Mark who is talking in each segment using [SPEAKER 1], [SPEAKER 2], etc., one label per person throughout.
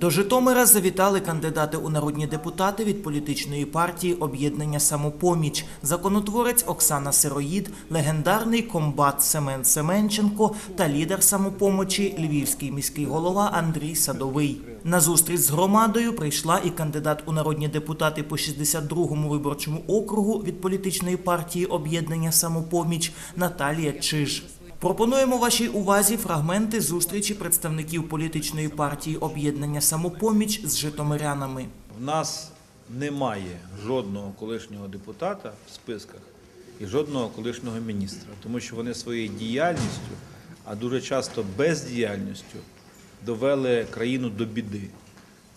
[SPEAKER 1] До Житомира завітали кандидати у народні депутати від політичної партії Об'єднання Самопоміч, законотворець Оксана Сироїд, легендарний комбат Семен Семенченко та лідер самопомочі Львівський міський голова Андрій Садовий. На зустріч з громадою прийшла і кандидат у народні депутати по 62-му виборчому округу від політичної партії Об'єднання Самопоміч Наталія Чиж. Пропонуємо вашій увазі фрагменти зустрічі представників політичної партії Об'єднання Самопоміч з житомирянами.
[SPEAKER 2] В нас немає жодного колишнього депутата в списках і жодного колишнього міністра, тому що вони своєю діяльністю, а дуже часто бездіяльністю, довели країну до біди.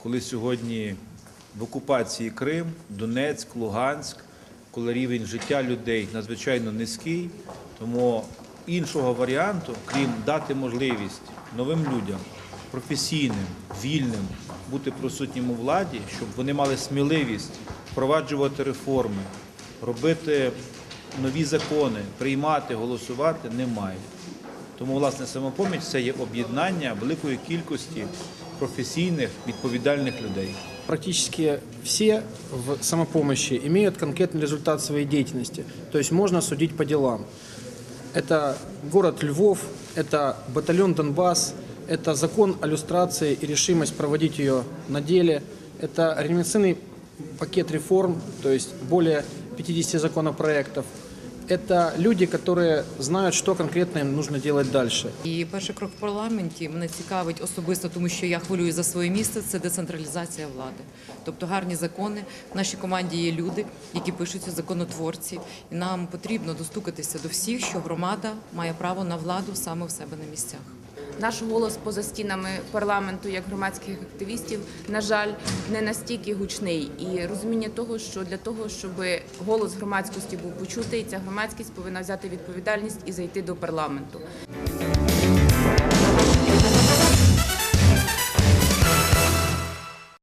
[SPEAKER 2] Коли сьогодні в окупації Крим, Донецьк, Луганськ, коли рівень життя людей надзвичайно низький, тому іншого варіанту, крім дати можливість новим людям, професійним, вільним, бути присутнім у владі, щоб вони мали сміливість впроваджувати реформи, робити нові закони, приймати, голосувати, немає. Тому, власне, самопоміч це є об'єднання великої кількості професійних, відповідальних людей.
[SPEAKER 3] Практически все в самопомощи имеют конкретный результат своей деятельности. То есть можно судить по делам. Это город Львов, это батальон Донбасс, это закон о люстрации и решимость проводить ее на деле, это реанимационный пакет реформ, то есть более 50 законопроектов. Это люди, которые знают, что конкретно им нужно делать дальше.
[SPEAKER 4] І перший крок в парламенті мене цікавить особисто, тому що я хвилюю за своє місце. Це децентралізація влади, тобто гарні закони. В нашій команді є люди, які пишуться законотворці, і нам потрібно достукатися до всіх, що громада має право на владу саме в себе на місцях.
[SPEAKER 5] Наш голос поза стінами парламенту як громадських активістів, на жаль, не настільки гучний. І розуміння того, що для того, щоб голос громадськості був почутий, ця громадськість повинна взяти відповідальність і зайти до парламенту.